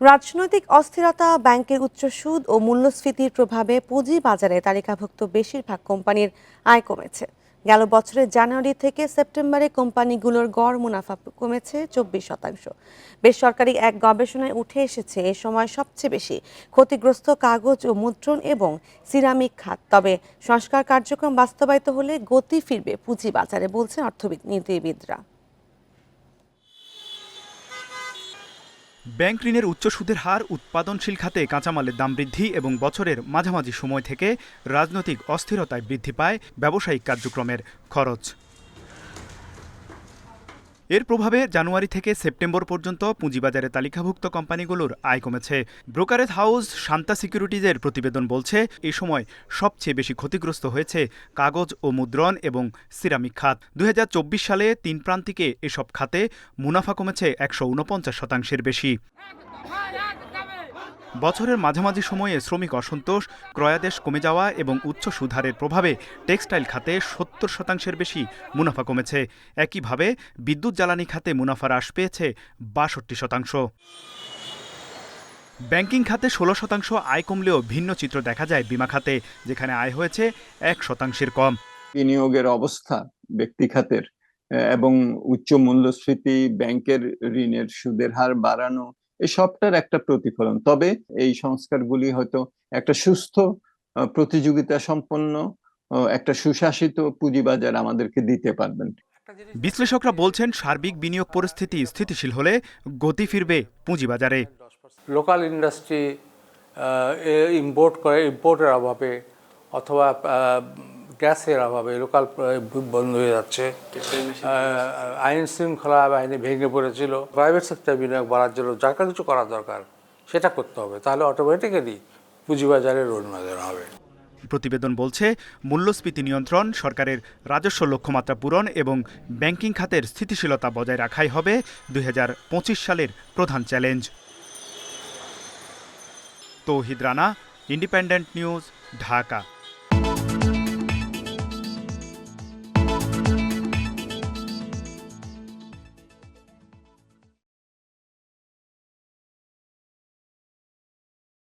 রাজনৈতিক অস্থিরতা, ব্যাংকের উচ্চ সুদ ও মূল্যস্ফীতির প্রভাবে পুঁজি বাজারে তালিকাভুক্ত বেশিরভাগ কোম্পানির আয় কমেছে। গেল বছরের জানুয়ারি থেকে সেপ্টেম্বরে কোম্পানিগুলোর গড় মুনাফা কমেছে চব্বিশ শতাংশ। বেসরকারি এক গবেষণায় উঠে এসেছে, এ সময় সবচেয়ে বেশি ক্ষতিগ্রস্ত কাগজ ও মুদ্রণ এবং সিরামিক খাত। তবে সংস্কার কার্যক্রম বাস্তবায়িত হলে গতি ফিরবে পুঁজি বাজারে বলছেন অর্থনীতিবিদরা ব্যাংক ঋণের উচ্চ সুদের হার উৎপাদনশীল খাতে কাঁচামালের দাম বৃদ্ধি এবং বছরের মাঝামাঝি সময় থেকে রাজনৈতিক অস্থিরতায় বৃদ্ধি পায় ব্যবসায়িক কার্যক্রমের খরচ। এর প্রভাবে জানুয়ারি থেকে সেপ্টেম্বর পর্যন্ত পুঁজিবাজারে তালিকাভুক্ত কোম্পানিগুলোর আয় কমেছে। ব্রোকারেজ হাউস শান্তা সিকিউরিটিজের প্রতিবেদন বলছে, এ সময় সবচেয়ে বেশি ক্ষতিগ্রস্ত হয়েছে কাগজ ও মুদ্রণ এবং সিরামিক খাত। দুই হাজার চব্বিশ সালে তিন প্রান্তিকে এসব খাতে মুনাফা কমেছে একশো উনপঞ্চাশ শতাংশের বেশি। বছরের মাঝামাঝি সময়ে শ্রমিক অসন্তোষ, ক্রয়াদেশ কমে যাওয়া এবং উচ্চ সুধারের প্রভাবে টেক্সটাইল খাতে সত্তর শতাংশের বেশি মুনাফা কমেছে। একইভাবে বিদ্যুৎ জ্বালানি খাতে মুনাফা হ্রাস পেয়েছে বাষট্টি শতাংশ। ব্যাংকিং খাতে ষোলো শতাংশ আয় কমলেও ভিন্ন চিত্র দেখা যায় বিমা খাতে, যেখানে আয় হয়েছে এক শতাংশের কম। বিনিয়োগের অবস্থা ব্যক্তি খাতের এবং উচ্চ মূল্যস্ফীতি, ব্যাংকের ঋণের সুদের হার বাড়ানো এই সবটার একটা প্রতিফলন। তবে এই সংস্কারগুলি হয়তো একটা সুস্থ প্রতিযোগিতা সম্পন্ন একটা সুশাসিত পুঁজিবাজার আমাদেরকে দিতে পারবেন। বিশ্লেষকরা বলছেন সার্বিক বিনিয়োগ পরিস্থিতি স্থিতিশীল হলে গতি ফিরবে পুঁজিবাজারে। লোকাল ইন্ডাস্ট্রি ইম্পোর্ট করে ইম্পোর্টের অভাবে অথবা গ্যাসের অভাবে লোকাল বন্ধ হয়ে যাচ্ছে। আইন শৃঙ্খলা বাহিনী ভেঙে পড়েছিল। প্রাইভেট সেক্টর বিনিয়োগ বাড়ার জন্য যা কিছু করা দরকার, সেটা করতে হবে। তাহলে অটোমেটিক্যালি পুঁজিবাজারের উন্নয়ন হবে। প্রতিবেদন বলছে, মূল্যস্ফীতি নিয়ন্ত্রণ সরকারের রাজস্ব লক্ষ্যমাত্রা পূরণ এবং ব্যাংকিং খাতের স্থিতিশীলতা বজায় রাখাই হবে দুই হাজার পঁচিশ সালের প্রধান challenge. Touhid Rana independent news Dhaka.